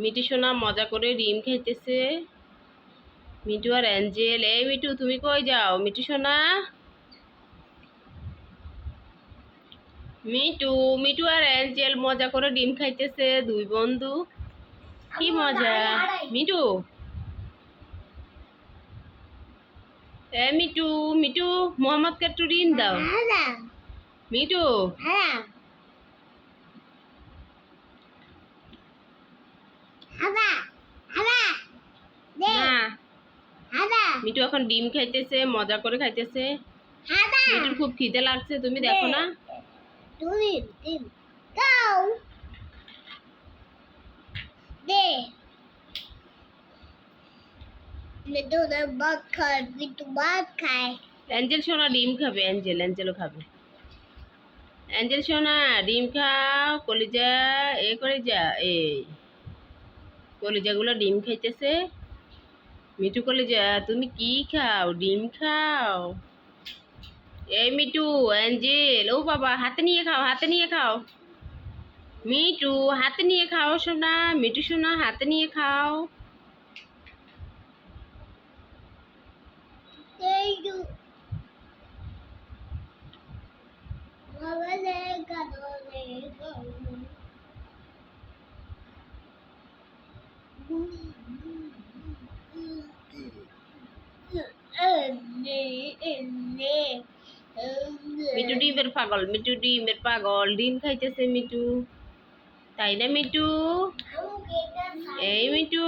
Me too সোনা মজা করে ডিম খাইতেছে মিটু আর অ্যাঞ্জেল এই মিটু তুমি কই যাও? মিটু সোনা? মিটু মিটু আর অ্যাঞ্জেল মজা করে ডিম খাইতেছে দুই বন্ধু। কি মজা? মিটু এ মিটু মিটু মোহাম্মদকে একটু ঋণ দাও। মিটু না মিটু এখন ডিম খাইতেছে মজা করে খাইতেছে। মিটুর খুব খিদে লাগছে তুমি দেখো না। অ্যাঞ্জেল সোনা ডিম খাবে অ্যাঞ্জেল অ্যাঞ্জেলও খাবে। অ্যাঞ্জেল সোনা ডিম খাও কলিজা এ করে যা এই। কলিজাগুলো ডিম খাইতেছে। মিঠু কলিজা তুমি কি খাও? ডিম খাও? এই মিঠু, অ্যাঞ্জেল, ও বাবা, হাতে নিয়ে খাও, হাতে নিয়ে খাও। মিঠু, হাতে নিয়ে খাও সোনা, মিঠু সোনা, হাতে নিয়ে খাও। এই যে বাবা রে কাদো রে মিঠু ডিমের পাগল মিঠু ডিমের পাগল ডিম খাইতেছে মিঠু তাই না মিঠু এই মিঠু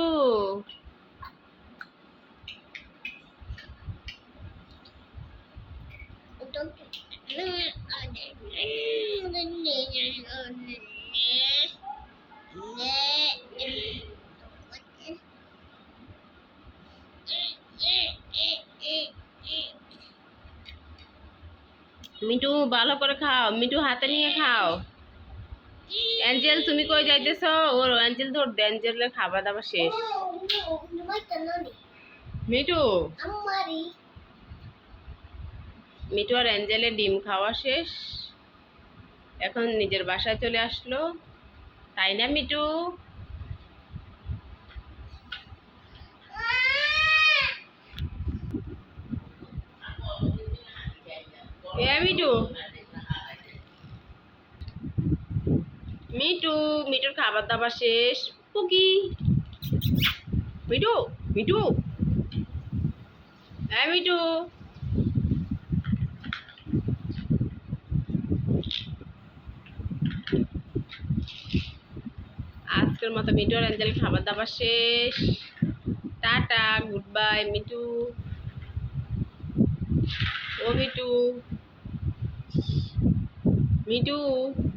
মিঠু ভালো করে খাও মিঠু হাতে নিয়ে খাও। অ্যাঞ্জেল তুমি কই যাইতেছ? ওর অ্যাঞ্জেল ধর দে, অ্যাঞ্জেলের খাবার দাবার শেষ। আমারি মিঠু আর অ্যাঞ্জেলের ডিম খাওয়া শেষ। এখন নিজের বাসায় চলে আসলো। তাই না মিঠু এ মিঠু মিঠু মিঠুর খাবার দাবার শেষ। পুকি মিঠু মিঠু হ্যাঁ মিঠু আজকের মতো মিঠু আর অ্যাঞ্জেল খাবার দাবার শেষ। টাটা গুড বাই মিঠু ও মিঠু মিঠু